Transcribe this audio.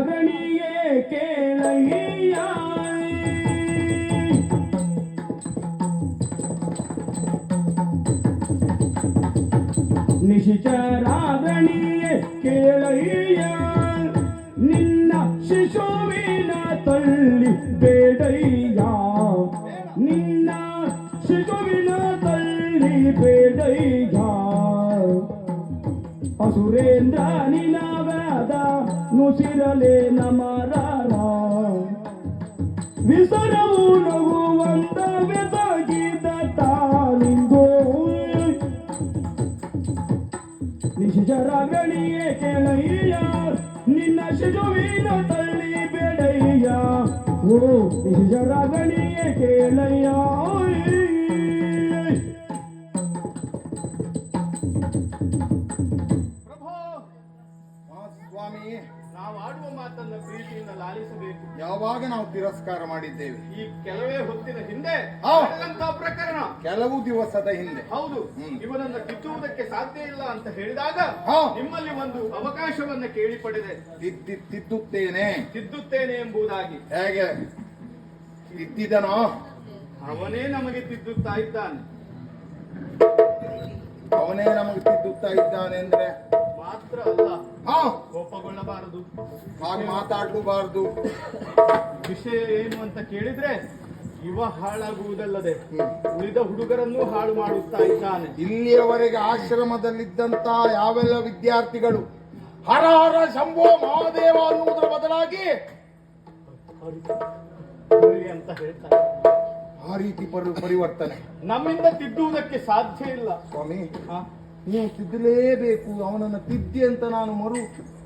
ಮಗಳಿಗೆ ಕೇಳಯ್ಯ ನಿಶಿಚರಾದಣಿಯೇ ಕೇಳಯ್ಯ ನಿನ್ನ ಶಿಶುವಿನ ತಳ್ಳಿ ಬೇಡಯ್ಯ ನಿನ್ನ ಶಿಶುವಿನ ತಳ್ಳಿ ಬೇಡಯ್ಯ ಅಸುರೇಂದ್ರ ನಿನ್ನ ವ್ಯಾದ ನುಸಿರಲೆ ನಮರಾರ. ವಿಸರವು ನಗುವಂತ ಬೆದಗಿದ ತಾನಿಂದು. ನಿಶಿಜರ ಗಣಿಯೇ ಕೆಳಯ್ಯ, ನಿನ್ನ ಶಿಜುವಿನ ತಳ್ಳಿ ಬೇಡಯ್ಯ. ಓ ನಿಶಿಜರ ಗಣಿಯೇ ಕೇಳಯ್ಯ. ಸ್ವಾಮಿ. ನಾವು ಆಡುವ ಮಾತನ್ನ ಪ್ರೀತಿಯಿಂದ ಲಾಲಿಸಬೇಕು. ಯಾವಾಗ ನಾವು ತಿರಸ್ಕಾರ ಮಾಡಿದ್ದೇವೆ? ಈ ಕೆಲವೇ ಹೊತ್ತಿನ ಹಿಂದೆ ಪ್ರಕರಣ. ಕೆಲವು ದಿವಸದ ಹಿಂದೆ. ಹೌದು. ಇವನನ್ನ ಕಿತ್ತುವುದಕ್ಕೆ ಸಾಧ್ಯ ಇಲ್ಲ ಅಂತ ಹೇಳಿದಾಗ ನಿಮ್ಮಲ್ಲಿ ಒಂದು ಅವಕಾಶವನ್ನ ಕೇಳಿ ಪಡೆದೆ. ತಿದ್ದಿ ತಿದ್ದುತ್ತೇನೆ. ತಿದ್ದುತ್ತೇನೆ ಎಂಬುದಾಗಿ. ಹೇಗೆ? ತಿದ್ದಿದನೋ? ಅವನೇ ನಮಗೆ ತಿದ್ದುತ್ತಾ ಇದ್ದಾನೆ. ಅವನೇ ನಮಗೆ ತಿದ್ದುತ್ತಾ ಇದ್ದಾನೆ ಅಂದ್ರೆ ಮಾತ್ರ ಅಲ್ಲ ಕೋಪಗೊಳ್ಳಬಾರದು. ಹಾಗೆ ಮಾತಾಡಬಾರದು ವಿಷಯ ಏನು ಅಂತ ಕೇಳಿದ್ರೆ ಇವ ಹಾಳಾಗುವುದಲ್ಲದೆ. ಉಳಿದ ಹುಡುಗರನ್ನು ಹಾಳು ಮಾಡುತ್ತಾ ಇದ್ದಾನೆ. ಇಲ್ಲಿಯವರೆಗೆ ಆಶ್ರಮದಲ್ಲಿದ್ದಂತಹ ಯಾವೆಲ್ಲ ವಿದ್ಯಾರ್ಥಿಗಳು ಹರ ಹರ ಶಂಭೋ ಮಹಾದೇವ ಅನ್ನುವುದರ ಬದಲಾಗಿ ಅಂತ ಹೇಳ್ತಾರೆ. ಆ ರೀತಿ ಪರಿ ಪರಿವರ್ತನೆ. ನಮ್ಮಿಂದ ತಿದ್ದುವುದಕ್ಕೆ ಸಾಧ್ಯ ಇಲ್ಲ. ಸ್ವಾಮಿ ನೀವು ತಿದ್ದಲೇಬೇಕು ಅವನನ್ನು ತಿದ್ದಿ ಅಂತ ನಾನು ಮರು